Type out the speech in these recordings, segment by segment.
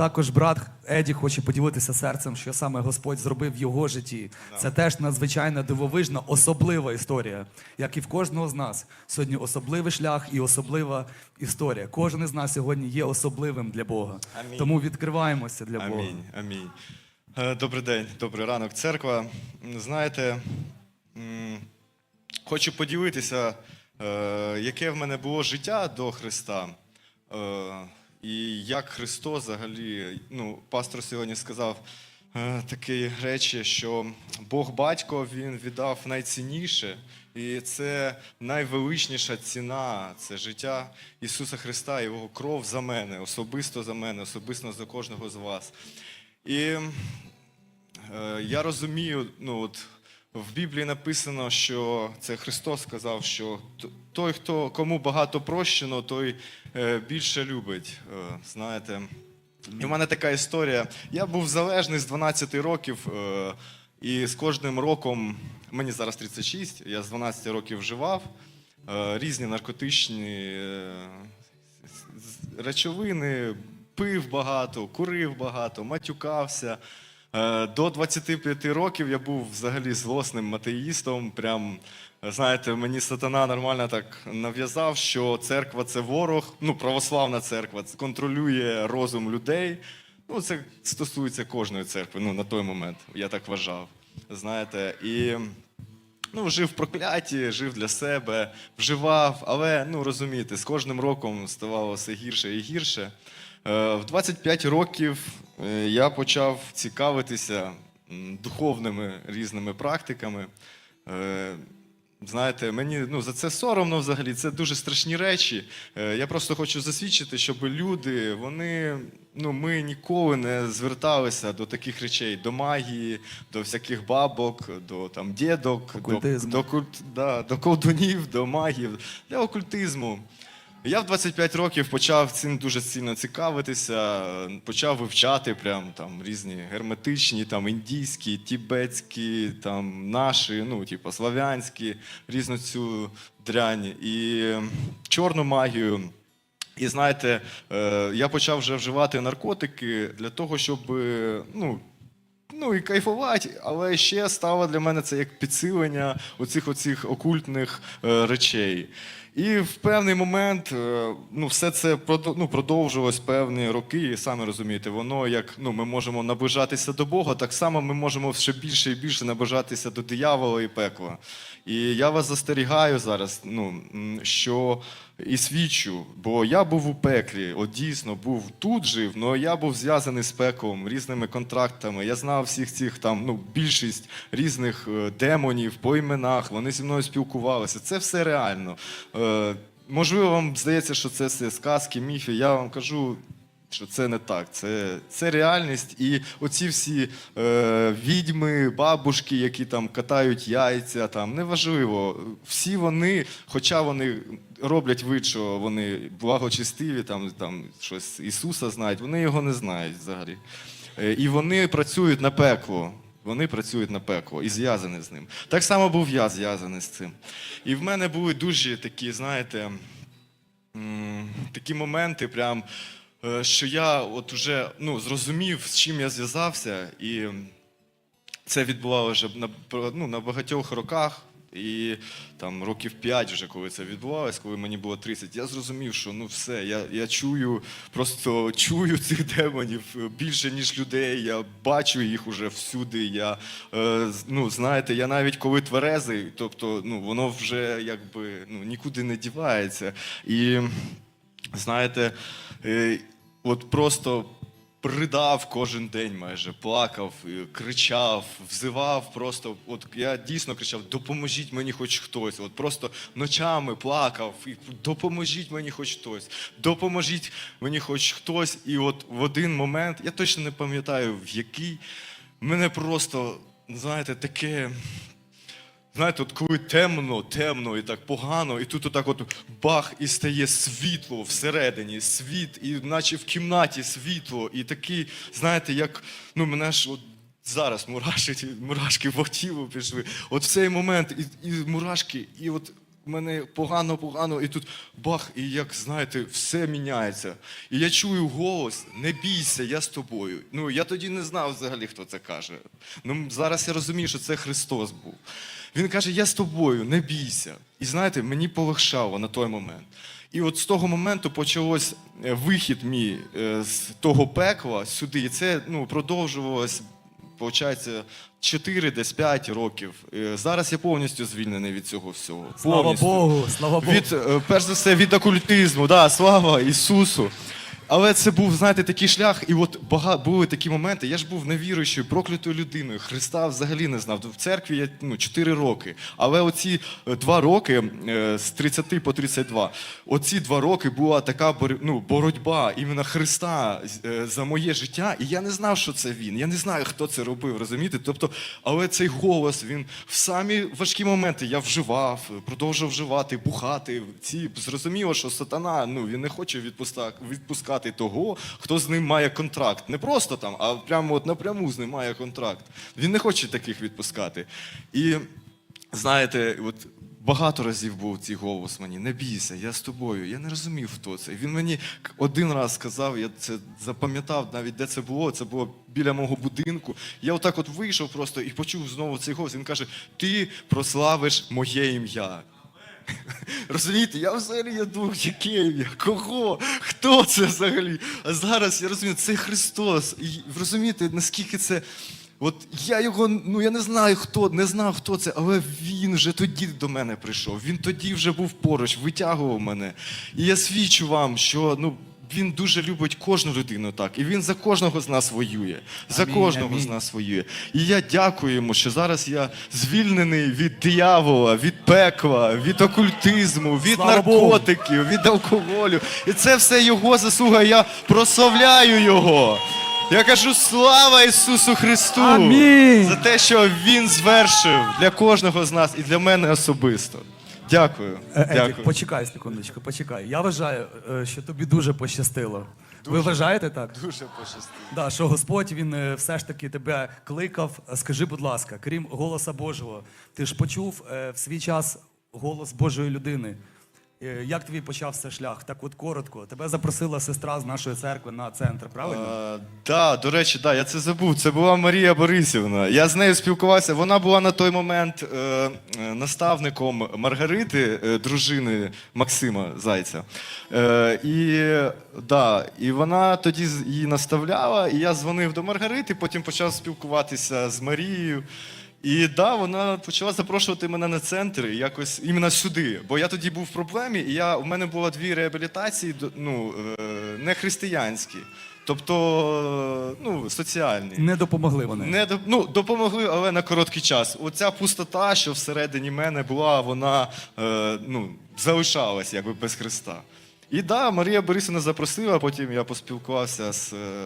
Також брат Еді хоче поділитися серцем, що саме Господь зробив в його житті. Це теж надзвичайна дивовижна, особлива історія, як і в кожного з нас. Сьогодні особливий шлях і особлива історія. Кожен із нас сьогодні є особливим для Бога. Амінь. Тому відкриваємося для Бога. Амінь. Амінь. Е, Добрий день, добрий ранок, церква. Знаєте, хочу поділитися, е, яке в мене було життя до Христа. І як Христос взагалі, ну, пастор сьогодні сказав е, такі речі, що Бог батько він віддав найцінніше, і це найвеличніша ціна це життя Ісуса Христа, Його кров за мене, особисто за мене, особисто за кожного з вас. І е, я розумію, ну от в Біблії написано, що це Христос сказав, що той, хто кому багато прощено, той е, більше любить. Е, знаєте. І в мене така історія. Я був залежний з 12 років, е, і з кожним роком, мені зараз 36, я з 12 років вживав різні наркотичні речовини, пив багато, курив багато, матюкався. Е, До 25 років я був взагалі злосним матеїстом. Прям, знаєте, мені сатана нормально так нав'язав, що церква це ворог, ну, православна церква контролює розум людей. Ну, це стосується кожної церкви, ну, на той момент, я так вважав. Знаєте, і ну, жив в прокляті, жив для себе, вживав, але ну розумієте, з кожним роком ставало все гірше і гірше. Е, В 25 років е, я почав цікавитися духовними різними практиками. Знаєте, мені ну, за це соромно взагалі, це дуже страшні речі. Е, Я просто хочу засвідчити, щоб люди, вони, ну, ми ніколи не зверталися до таких речей, до магії, до всяких бабок, до там дідок, до, до, культ, да, до колдунів, до магів, для окультизму. Я в 25 років почав цим дуже сильно цікавитися, почав вивчати прям там різні герметичні, там індійські, тібетські, там наші, ну, типу, славянські, різну цю дрянь і чорну магію. І знаєте, е, я почав вже вживати наркотики для того, щоб е, ну, ну і кайфувати, але ще стало для мене це як підсилення оцих оцих окультних е, речей. І в певний момент е, ну, все це ну, продовжилось певні роки, і самі розумієте, воно як ну, ми можемо наближатися до Бога, так само ми можемо ще більше і більше наближатися до диявола і пекла. І я вас застерігаю зараз, ну, що і свідчу, бо я був у пеклі, от дійсно був тут жив, але я був зв'язаний з пеклом, різними контрактами. Я знав всіх цих там, ну, більшість різних е, демонів по іменах, вони зі мною спілкувалися. Це все реально. Е, можливо, вам здається, що це все сказки, міфи. Я вам кажу. Що це не так, це, це реальність. І оці всі е, відьми, бабушки, які там катають яйця, там неважливо. Всі вони, хоча вони роблять вид, що вони благочестиві, там, там щось Ісуса знають, вони його не знають взагалі. Е, і вони працюють на пекло. Вони працюють на пекло і зв'язані з ним. Так само був я зв'язаний з цим. І в мене були дуже такі, знаєте, такі моменти, прям, е, що я от уже ну, зрозумів, з чим я зв'язався, і це відбувалося вже на, ну, на багатьох роках. І там років 5 вже коли це відбувалось, коли мені було 30, я зрозумів, що ну все, я, я чую, просто чую цих демонів більше, ніж людей. Я бачу їх уже всюди. Я, е, ну, знаєте, я навіть коли тверезий, тобто ну, воно вже якби ну, нікуди не дівається. І знаєте, е, от просто придав кожен день майже, плакав, е, кричав, взивав просто. От я дійсно кричав: допоможіть мені хоч хтось. От просто ночами плакав, і допоможіть мені хоч хтось, допоможіть мені хоч хтось. І от в один момент, я точно не пам'ятаю, в який мене просто, знаєте, таке. Знаєте, от коли темно, темно і так погано, і тут отак от бах, і стає світло всередині, світ, і наче в кімнаті світло, і такий, знаєте, як ну мене ж от зараз мурашки, мурашки по тілу пішли. От в цей момент, і, і мурашки, і от мене погано, погано, і тут бах, і як знаєте, все міняється. І я чую голос: не бійся, я з тобою. Ну я тоді не знав взагалі, хто це каже. Ну зараз я розумію, що це Христос був. Він каже: Я з тобою, не бійся. І знаєте, мені полегшало на той момент. І от з того моменту почалось е, вихід мій е, з того пекла сюди. І це ну, продовжувалось, виходить, 4 десь 5 років. Е, Зараз я повністю звільнений від цього всього. Слава Повністю. Богу, слава Богу. Від, перш за все, від окультизму, да, слава Ісусу. Але це був, знаєте, такий шлях, і от багато були такі моменти. Я ж був невіруючою, проклятою людиною. Христа взагалі не знав. В церкві я ну, 4 роки. Але оці е, два роки е, з 30 по 32, оці два роки була така ну, боротьба іменно Христа е, за моє життя. І я не знав, що це він. Я не знаю, хто це робив, розумієте? Тобто, але цей голос, він в самі важкі моменти я вживав, продовжував вживати, бухати. Ці зрозуміло, що сатана ну він не хоче відпуста- відпускати того, хто з ним має контракт. Не просто там, а прямо от напряму з ним має контракт. Він не хоче таких відпускати. І знаєте, от. Багато разів був цей голос мені, не бійся, я з тобою. Я не розумів, хто це. Він мені один раз сказав, я це запам'ятав навіть, де це було. Це було біля мого будинку. Я отак от вийшов просто і почув знову цей голос. Він каже: Ти прославиш моє ім'я. Розумієте, я взагалі я думав, який я, Кого? Хто це взагалі? А зараз я розумію, це Христос. І розумієте, наскільки це. От я його, ну я не знаю хто, не знав, хто це, але він вже тоді до мене прийшов. Він тоді вже був поруч, витягував мене. І я свідчу вам, що ну. Він дуже любить кожну людину так, і він за кожного з нас воює. За Амінь, кожного з нас воює. І я дякую йому, що зараз я звільнений від диявола, від пекла, від окультизму, від Слава Богу. наркотиків, від алкоголю. І це все його заслуга. Я прославляю його. Я кажу слава Ісусу Христу Амінь. за те, що Він звершив для кожного з нас і для мене особисто. Дякую. Е, Едік, Дякую. почекай секундочку, почекай. Я вважаю, е, що тобі дуже пощастило. Ви вважаєте так? Дуже пощастило. Да, що Господь він е, все ж таки тебе кликав. Скажи, будь ласка, крім голоса Божого, ти ж почув е, в свій час голос Божої людини. Е, Як твій почався шлях? Так от коротко. Тебе запросила сестра з нашої церкви на центр, правильно? А, да, до речі, да, я це забув. Це була Марія Борисівна. Я з нею спілкувався. Вона була на той момент е, е, наставником Маргарити, е, дружини Максима Зайця. Е, і, да, і вона тоді її наставляла, і я дзвонив до Маргарити, потім почав спілкуватися з Марією. І да, вона почала запрошувати мене на центри якось іменно сюди. Бо я тоді був в проблемі, і я, у мене було дві реабілітації, ну, е, не християнські, тобто ну, соціальні. Не допомогли вони. Не ну, допомогли, але на короткий час. Оця пустота, що всередині мене була, вона е, ну, залишалась якби без Христа. І да, Марія Борисівна запросила, потім я поспілкувався з е,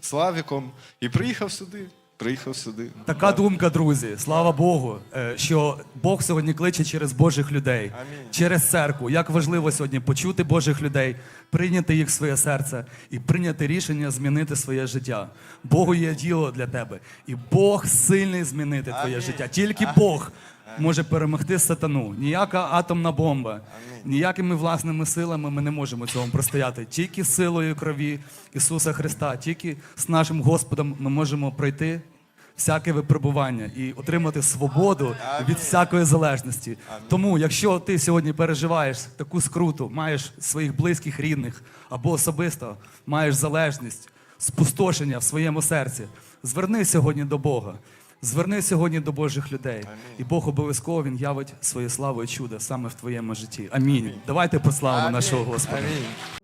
Славіком і приїхав сюди. Приїхав сюди. Така думка, друзі. Слава Богу, е, що Бог сьогодні кличе через Божих людей, Амінь. через церкву. Як важливо сьогодні почути Божих людей, прийняти їх в своє серце і прийняти рішення змінити своє життя. Богу є діло для тебе, і Бог сильний змінити твоє життя. Тільки Бог може перемогти сатану. Ніяка атомна бомба, ніякими власними силами ми не можемо цьому простояти. Тільки силою крові Ісуса Христа, тільки з нашим Господом ми можемо пройти всяке випробування і отримати свободу від всякої залежності. Тому, якщо ти сьогодні переживаєш таку скруту, маєш своїх близьких рідних або особисто маєш залежність, спустошення в своєму серці, зверни сьогодні до Бога. Зверни сьогодні до Божих людей, і Бог обов'язково він явить своє славу і чудо саме в твоєму житті. Амінь. Давайте прославимо нашого Господа. Амінь.